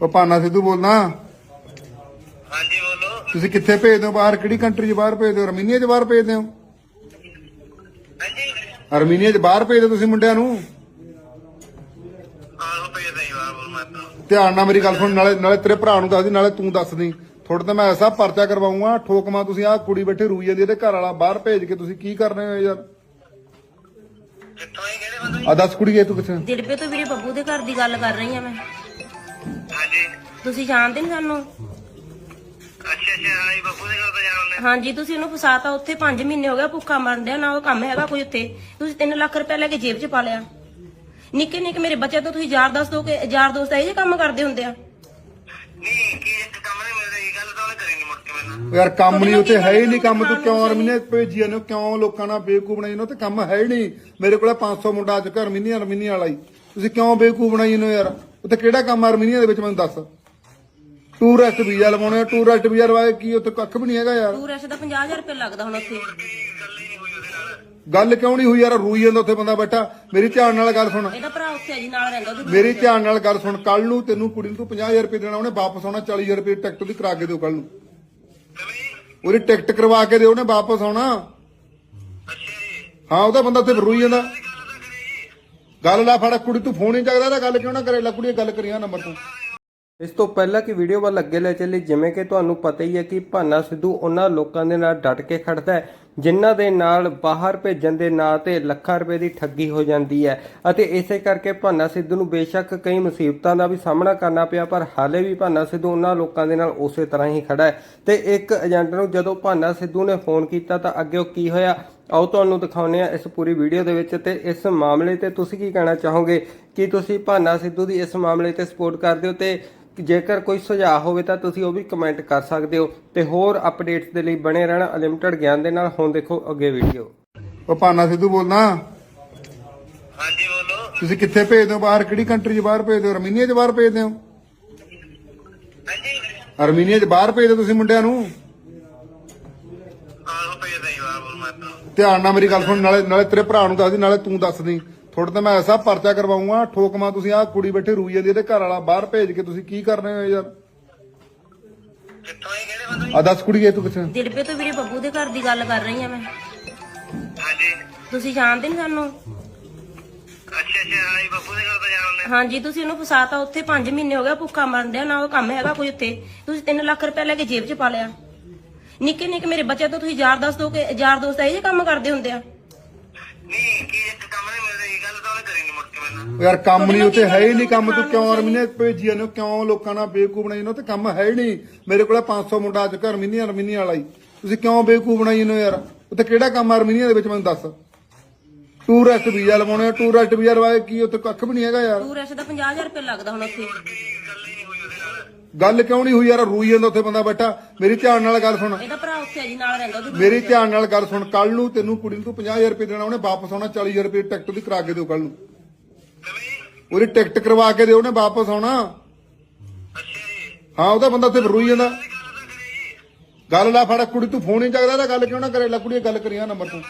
ਉਹ ਪਾਨਾ ਸਿੱਧੂ ਬੋਲਦਾ। ਹਾਂਜੀ ਬੋਲੋ। ਤੁਸੀਂ ਕਿੱਥੇ ਭੇਜਦੇ ਹੋ ਬਾਹਰ? ਕਿਹੜੀ ਕੰਟਰੀ 'ਚ ਬਾਹਰ ਭੇਜਦੇ ਹੋ? ਅਰਮੀਨੀਆ 'ਚ ਬਾਹਰ ਭੇਜਦੇ ਹੋ? ਹਾਂਜੀ। ਅਰਮੀਨੀਆ 'ਚ ਬਾਹਰ ਭੇਜਦੇ ਤੁਸੀਂ ਮੁੰਡਿਆਂ ਨੂੰ? ਆਹੋ ਭੇਜਦਾ ਹੀ ਵਾ ਬੋਲ ਮੈਂ ਤਾਂ। ਧਿਆਨ ਨਾਲ ਮੇਰੀ ਗੱਲ ਸੁਣ ਨਾਲੇ ਨਾਲੇ ਤੇਰੇ ਭਰਾ ਨੂੰ ਦੱਸਦੀ ਨਾਲੇ ਤੂੰ ਦੱਸਦੀ ਥੋੜਾ ਤਾਂ ਮੈਂ ਐਸਾ ਪਰਚਾ ਕਰਵਾਉਂਗਾ ਠੋਕਮਾ ਤੁਸੀਂ ਆਹ ਕੁੜੀ ਬੈਠੇ ਰੂਈ ਜਾਂਦੀ ਇਹਦੇ ਘਰ ਵਾਲਾ ਬਾਹਰ ਭੇਜ ਕੇ ਤੁਸੀਂ ਕੀ ਕਰ ਰਹੇ ਹੋ ਯਾਰ? ਕਿੱਥੋਂ ਹੀ ਕਿਹੜੇ ਬੰਦੇ? ਆ ਦੱਸ ਕੁੜੀਏ ਤੂੰ ਕਿੱਥੇ? ਦਿਲਪੇ ਤੋਂ ਵੀਰੇ ਬੱਬੂ ਦੇ ਘਰ ਦੀ ਗੱਲ ਕਰ ਰਹੀ ਆ ਮੈਂ। ਹਾਂਜੀ। ਤੁਸੀਂ ਜਾਣਦੇ ਨਹੀਂ ਸਾਨੂੰ? ਅੱਛਾ ਅੱਛਾ ਆਈ ਬੱਬੂ ਦੇ ਘਰ ਤੋਂ ਜਾਣਦੇ। ਹਾਂਜੀ ਤੁਸੀਂ ਉਹਨੂੰ ਫਸਾਤਾ ਉੱਥੇ 5 ਮਹੀਨੇ ਹੋ ਗਿਆ ਭੁੱਖਾ ਮਰਨ ਡਿਆ ਨਾ ਉਹ ਕੰਮ ਹੈਗਾ ਕੋਈ ਉੱਥੇ। ਤੁਸੀਂ 3 ਲੱਖ ਰੁਪਏ ਲੈ ਕੇ ਜੇਬ 'ਚ ਪਾ ਲਿਆ। ਨਿੱਕੇ ਨਿੱਕੇ ਮੇਰੇ ਬੱਚੇ ਤੋਂ ਤੁਸੀਂ ਯਾਰ ਦੋਸਤ ਹੋ ਕੇ ਯਾਰ ਦੋਸਤ ਇਹ ਜਿਹੇ ਕੰਮ ਕਰਦੇ ਹੁੰਦੇ ਆ। ਨਹੀਂ ਕੀ ਇੱਕ ਕੰਮ ਨਹੀਂ ਮਿਲਦਾ ਇਹ ਗੱਲ ਤਾਂ ਉਹਨੇ ਕਰੀ ਨਹੀਂ ਮੁੜ ਕੇ ਮੈਨੂੰ। ਯਾਰ ਕੰਮ ਨਹੀਂ ਉੱਥੇ ਹੈ ਹੀ ਨਹੀਂ ਕੰਮ ਤੂੰ ਕਿਉਂ ਅਰਮੀਨੀਆ ਭੇਜੀ ਜਾਂਦੇ ਹੋ ਕਿਉਂ ਲੋਕਾਂ ਨਾਲ ਬੇਵਕੂਫ ਬਣਾਈ ਜਾਂਦੇ ਹੋ ਤੇ ਕੰਮ ਹੈ ਹੀ ਨਹੀਂ। ਮੇਰੇ ਕੋਲੇ 500 ਮੁੰਡਾ ਅੱਜ ਘਰ ਅਰਮੀਨੀਆ ਅਰਮੀਨੀਆ ਵਾਲਾ ਹੀ। ਤੁਸੀਂ ਕਿਉਂ ਬੇਵਕੂਫ ਬਣਾਈ ਜਾਂਦੇ ਹੋ ਯਾਰ? ਉੱਥੇ ਕਿਹੜਾ ਕੰਮ ਆ ਅਰਮੀਨੀਆ ਦੇ ਵਿੱਚ ਮੈਨੂੰ ਦੱਸ। ਟੂਰਿਸਟ ਵੀਜ਼ਾ ਲਵਾਉਣੇ ਟੂਰਿਸਟ ਵੀਜ਼ਾ ਲਵਾਏ ਕੀ ਉੱਥੇ ਕੱਖ ਵੀ ਨਹੀਂ ਹੈਗਾ ਯਾਰ। ਟੂਰ ਐਸ ਦਾ 50000 ਰੁਪਏ ਲੱਗਦਾ ਹੁਣ ਉੱਥੇ। ਗੱਲ ਕਿਉਂ ਨਹੀਂ ਹੋਈ ਯਾਰ ਰੋਈ ਜਾਂਦਾ ਉੱਥੇ ਬੰਦਾ ਬੈਠਾ। ਮੇਰੀ ਧਿਆਨ ਨਾਲ ਗੱਲ ਸੁਣ। ਇਹਦਾ ਭਰਾ ਉੱਥੇ ਜੀ ਨਾਲ ਰਹਿੰਦਾ ਉਹਦੇ ਮੇਰੀ ਧਿਆਨ ਨਾਲ ਗੱਲ ਸੁਣ ਕੱਲ ਨੂੰ ਤੈਨੂੰ ਕੁੜੀ ਨੂੰ ਤੂੰ 50000 ਰੁਪਏ ਦੇਣਾ ਉਹਨੇ ਵਾਪਸ ਆਉਣਾ 40000 ਰੁਪਏ ਟਿਕਟ ਉਹਦੀ ਕਰਾ ਕੇ ਦਿਓ ਕੱਲ ਨੂੰ। ਉਹਦੀ ਟਿਕਟ ਕਰਵਾ ਕੇ ਦਿਓ ਉਹਨੇ ਵਾਪਸ ਆਉਣਾ। ਹਾਂ ਉਹਦਾ ਬੰਦਾ ਉੱਥੇ ਰੋਈ ਜਾਂਦਾ। ਗੱਲ ਲਾ ਫੜ, ਕੁੜੀ ਤੂੰ ਫੋਨ ਹੀ ਚੱਕਦਾ ਤਾਂ ਗੱਲ ਕਿਉਂ ਨਾ ਕਰੇ? ਲੈ ਗੱਲ ਕਰੀਆਂ ਨੰਬਰ ਤੋਂ। ਇਸ ਤੋਂ ਪਹਿਲਾਂ ਕਿ ਵੀਡੀਓ ਵੱਲ ਅੱਗੇ ਲੈ ਚੱਲੀ ਜਿਵੇਂ ਕਿ ਤੁਹਾਨੂੰ ਪਤਾ ਹੀ ਹੈ ਕਿ ਭਾਨਾ ਸਿੱਧੂ ਉਹਨਾਂ ਲੋਕਾਂ ਦੇ ਨਾਲ ਡਟ ਕੇ ਖੜਦਾ ਹੈ, ਜਿਨ੍ਹਾਂ ਦੇ ਨਾਲ ਬਾਹਰ ਭੇਜਣ ਦੇ ਨਾਂ ਤੇ ਲੱਖਾਂ ਰੁਪਏ ਦੀ ਠੱਗੀ ਹੋ ਜਾਂਦੀ ਹੈ। ਅਤੇ ਇਸੇ ਕਰਕੇ ਭਾਨਾ ਸਿੱਧੂ ਨੂੰ ਬੇਸ਼ੱਕ ਕਈ ਮੁਸੀਬਤਾਂ ਦਾ ਵੀ ਸਾਹਮਣਾ ਕਰਨਾ ਪਿਆ, ਪਰ ਹਾਲੇ ਵੀ ਭਾਨਾ ਸਿੱਧੂ ਉਹਨਾਂ ਲੋਕਾਂ ਦੇ ਨਾਲ ਉਸੇ ਤਰ੍ਹਾਂ ਹੀ ਖੜਾ ਹੈ। ਤੇ ਇੱਕ ਏਜੰਟ ਨੂੰ ਜਦੋਂ ਭਾਨਾ ਸਿੱਧੂ ਨੇ ਫੋਨ ਕੀਤਾ ਤਾਂ ਅੱਗੇ ਉਹ ਕੀ ਹੋਇਆ? ਆਓ ਤੁਹਾਨੂੰ ਦਿਖਾਉਂਦੇ ਆ ਇਸ ਪੂਰੀ ਵੀਡੀਓ ਦੇ ਵਿੱਚ ਤੇ ਇਸ ਮਾਮਲੇ ਤੇ ਤੁਸੀਂ ਕੀ ਕਹਿਣਾ ਚਾਹੋਗੇ? ਕੀ ਤੁਸੀਂ ਭਾਨਾ ਸਿੱਧੂ ਦੀ ਇਸ ਮਾਮਲੇ ਤੇ ਸਪੋਰਟ ਕਰਦੇ ਹੋ? ਤੇ ਜੇਕਰ ਕੋਈ ਸੁਝਾਅ ਹੋਵੇ ਤਾਂ ਤੁਸੀਂ ਉਹ ਵੀ ਕਮੈਂਟ ਕਰ ਸਕਦੇ ਹੋ ਤੇ ਹੋਰ ਅਪਡੇਟਸ ਦੇ ਲਈ ਬਣੇ ਰਹਿਣਾ ਅਨਲਿਮਟਿਡ ਗਿਆਨ ਦੇ ਨਾਲ ਹੁਣ ਦੇਖੋ ਅੱਗੇ ਵੀਡੀਓ। ਉਹ ਪਾਨਾ ਸਿੱਧੂ ਬੋਲਦਾ ਹਾਂਜੀ ਬੋਲੋ। ਤੁਸੀਂ ਕਿੱਥੇ ਭੇਜਦੇ ਹੋ ਬਾਹਰ? ਕਿਹੜੀ ਕੰਟਰੀ 'ਚ ਬਾਹਰ ਭੇਜਦੇ ਹੋ? ਅਰਮੀਨੀਆ 'ਚ ਬਾਹਰ ਭੇਜਦੇ ਹੋ? ਹਾਂਜੀ। ਅਰਮੀਨੀਆ 'ਚ ਬਾਹਰ ਭੇਜਦੇ ਤੁਸੀਂ ਮੁੰਡਿਆਂ ਨੂੰ ਆਹੋ ਭੇਜਦਾ ਹੀ ਵਾ ਬੋਲ ਮੈਂ ਤਾਂ ਧਿਆਨ ਨਾਲ ਮੇਰੀ ਗੱਲ ਸੁਣ ਨਾਲੇ ਨਾਲੇ ਤੇਰੇ ਭਰਾ ਨੂੰ ਦੱਸਦੀ ਨਾਲੇ ਤੂੰ ਦੱਸਦੀ। ਥੋੜਾ ਤਾਂ ਮੈਂ ਐਸਾ ਪਰਚਾ ਕਰਵਾਉਂਗਾ ਠੋਕਮਾ ਤੁਸੀਂ ਆਹ ਕੁੜੀ ਬੈਠੇ ਰੂਈ ਜਾਂਦੀ ਇਹਦੇ ਘਰ ਵਾਲਾ ਬਾਹਰ ਭੇਜ ਕੇ ਤੁਸੀਂ ਕੀ ਕਰ ਰਹੇ ਹੋ ਯਾਰ? ਕਿੱਥੋਂ ਹੀ ਕਿਹੜੇ ਬੰਦੇ? ਆ ਦੱਸ ਕੁੜੀਏ ਤੂੰ ਕਿੱਥੇ? ਦਿਲਪੇ ਤੋਂ ਵੀਰੇ ਬੱਬੂ ਦੇ ਘਰ ਦੀ ਗੱਲ ਕਰ ਰਹੀ ਆ ਮੈਂ। ਹਾਂਜੀ। ਤੁਸੀਂ ਜਾਣਦੇ ਨਹੀਂ ਸਾਨੂੰ? ਅੱਛਾ ਅੱਛਾ ਆਈ ਬੱਬੂ ਦੇ ਘਰ ਤੋਂ ਜਾਣਦੇ। ਹਾਂਜੀ ਤੁਸੀਂ ਉਹਨੂੰ ਫਸਾਤਾ ਉੱਥੇ 5 ਮਹੀਨੇ ਹੋ ਗਿਆ ਭੁੱਖਾ ਮਰਨ ਡਿਆ ਨਾ ਉਹ ਕੰਮ ਹੈਗਾ ਕੋਈ ਉੱਥੇ। ਤੁਸੀਂ 3 ਲੱਖ ਰੁਪਏ ਲੈ ਕੇ ਜੇਬ 'ਚ ਪਾ ਲਿਆ। ਨਿੱਕੇ ਨਿੱਕੇ ਮੇਰੇ ਬੱਚੇ ਤੋਂ ਤੁਸੀਂ ਯਾਰ ਦੋਸਤ ਹੋ ਕੇ ਯਾਰ ਦੋਸਤ ਇਹ ਕੰਮ ਕਰਦੇ ਹੁੰਦੇ ਆ? ਨਹੀਂ ਕੀ ਇੱਕ ਕੰਮ ਨਹੀਂ ਮਿਲਦਾ ਇਹ ਗੱਲ ਤਾਂ ਉਹਨੇ ਕਰੀ ਨਹੀਂ ਮੁੜ ਕੇ ਮੈਨੂੰ। ਯਾਰ ਕੰਮ ਨਹੀਂ ਉੱਥੇ ਹੈ ਹੀ ਨਹੀਂ ਕੰਮ ਤੂੰ ਕਿਉਂ ਅਰਮੀਨੀਆ ਭੇਜੀ ਜਾਂਦੇ ਹੋ ਕਿਉਂ ਲੋਕਾਂ ਨਾਲ ਬੇਵਕੂਫ ਬਣਾਈ ਜਾਂਦੇ ਹੋ ਤੇ ਕੰਮ ਹੈ ਹੀ ਨਹੀਂ। ਮੇਰੇ ਕੋਲੇ 500 ਮੁੰਡਾ ਅੱਜ ਘਰ ਅਰਮੀਨੀਆ ਅਰਮੀਨੀਆ ਵਾਲਾ ਹੀ। ਤੁਸੀਂ ਕਿਉਂ ਬੇਵਕੂਫ ਬਣਾਈ ਜਾਂਦੇ ਹੋ ਯਾਰ? ਉੱਥੇ ਕਿਹੜਾ ਕੰਮ ਅਰਮੀਨੀਆ ਦੇ ਵਿੱਚ ਮੈਨੂੰ ਦੱਸ। ਟੂਰਿਸਟ ਵੀਜ਼ਾ ਲਵਾਉਣੇ ਟੂਰਿਸਟ ਵੀਜ਼ਾ ਲਵਾਏ ਕੀ ਉੱਥੇ ਕੱਖ ਵੀ ਨਹੀਂ ਹੈਗਾ ਯਾਰ। ਟੂਰ ਐਸ ਦਾ 50000 ਰੁਪਏ ਲੱਗਦਾ ਹੁਣ ਉੱਥੇ। ਗੱਲ ਕਿਉਂ ਨਹੀਂ ਹੋਈ ਯਾਰ? ਰੋਈ ਜਾਂਦਾ ਉੱਥੇ ਬੰਦਾ ਬੈਠਾ। ਮੇਰੀ ਧਿਆਨ ਨਾਲ ਗੱਲ ਸੁਣ। ਇਹਦਾ ਭਰਾ ਉੱਥੇ ਆ ਜੀ ਨਾਲ ਰਹਿੰਦਾ ਉਹਦੇ ਮੇਰੀ ਧਿਆਨ ਨਾਲ ਗੱਲ ਸੁਣ। ਕੱਲ ਨੂੰ ਤੈਨੂੰ ਕੁੜੀ ਨੂੰ ਤੂੰ 50000 ਰੁਪਏ ਦੇਣਾ ਉਹਨੇ ਵਾਪਸ ਆਉਣਾ 40000 ਰੁਪਏ ਟਿਕਟ ਉਹਦੀ ਕਰਾ ਕੇ ਦਿਓ ਕੱਲ ਨੂੰ। ਉਹਦੀ ਟਿਕਟ ਕਰਵਾ ਕੇ ਦਿਓ ਉਹਨੇ ਵਾਪਸ ਆਉਣਾ। ਹਾਂ ਉਹਦਾ ਬੰਦਾ ਉੱਥੇ ਰੋਈ ਜਾਂਦਾ। ਗੱਲ ਲਾ ਫੜ ਕੁੜੀ ਤੂੰ ਫੋਨ ਹੀ ਚੱਕਦਾ ਤਾਂ ਗੱਲ ਕਿਉਂ ਨਾ ਕਰੇ? ਲੈ ਕੁੜੀ ਗੱਲ ਕਰੀਆਂ ਨੰਬਰ ਤੋਂ।